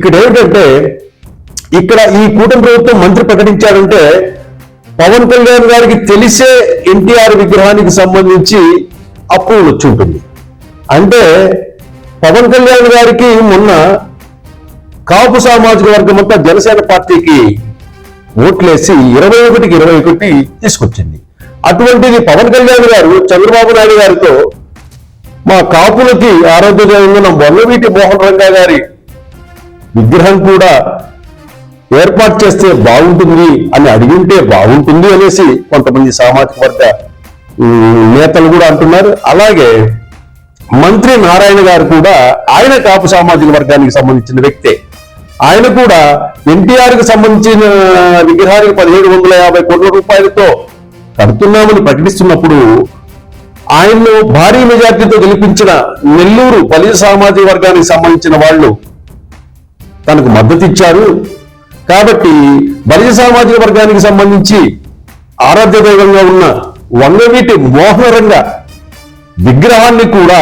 ఇక్కడ ఏమిటంటే ఇక్కడ ఈ కూటమి ప్రభుత్వం మంత్రి ప్రకటించారంటే పవన్ కళ్యాణ్ గారికి తెలిసే ఎన్టీఆర్ విగ్రహానికి సంబంధించి అప్రూవల్ వచ్చి ఉంటుంది. అంటే పవన్ కళ్యాణ్ గారికి మొన్న కాపు సామాజిక వర్గం అంతా జనసేన పార్టీకి ఓట్లేసి ఇరవై ఒకటికి ఇరవై ఒకటి తీసుకొచ్చింది. అటువంటిది పవన్ కళ్యాణ్ గారు చంద్రబాబు నాయుడు గారితో మా కాపులకి ఆరోగ్యమైన మొన్నవీటి మోహన్ రంగా గారి విగ్రహం కూడా ఏర్పాటు చేస్తే బాగుంటుంది అని అడిగింటే బాగుంటుంది అనేసి కొంతమంది సామాజిక వర్గ నేతలు కూడా అంటున్నారు. అలాగే మంత్రి నారాయణ గారు కూడా ఆయన కాపు సామాజిక వర్గానికి సంబంధించిన వ్యక్తే. ఆయన కూడా ఎన్టీఆర్కి సంబంధించిన విగ్రహానికి పదిహేడు వందల యాభై కోట్ల రూపాయలతో కడుతున్నామని ప్రకటిస్తున్నప్పుడు ఆయన్ను భారీ మెజార్టీతో గెలిపించిన నెల్లూరు బలిజ సామాజిక వర్గానికి సంబంధించిన వాళ్ళు తనకు మద్దతు ఇచ్చారు కాబట్టి బలిజ సామాజిక వర్గానికి సంబంధించి ఆరాధ్య దైవంగా ఉన్న వంగవీటి మోహనరంగ విగ్రహాన్ని కూడా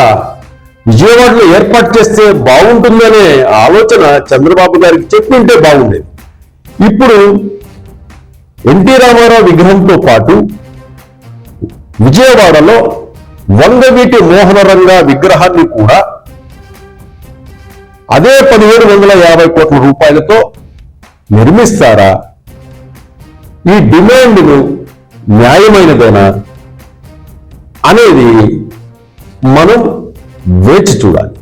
విజయవాడలో ఏర్పాటు చేస్తే బాగుంటుందనే ఆలోచన చంద్రబాబు గారికి చెప్పింటే బాగుండేది. ఇప్పుడు ఎన్టీ రామారావు విగ్రహంతో పాటు విజయవాడలో వంగవీటి మోహనరంగ విగ్రహాన్ని కూడా అదే పదిహేడు వందల యాభై కోట్ల రూపాయలతో నిర్మిస్తారా? ఈ డిమాండ్ను న్యాయమైనదేనా? అనేది మనం వేచి చూడాలి.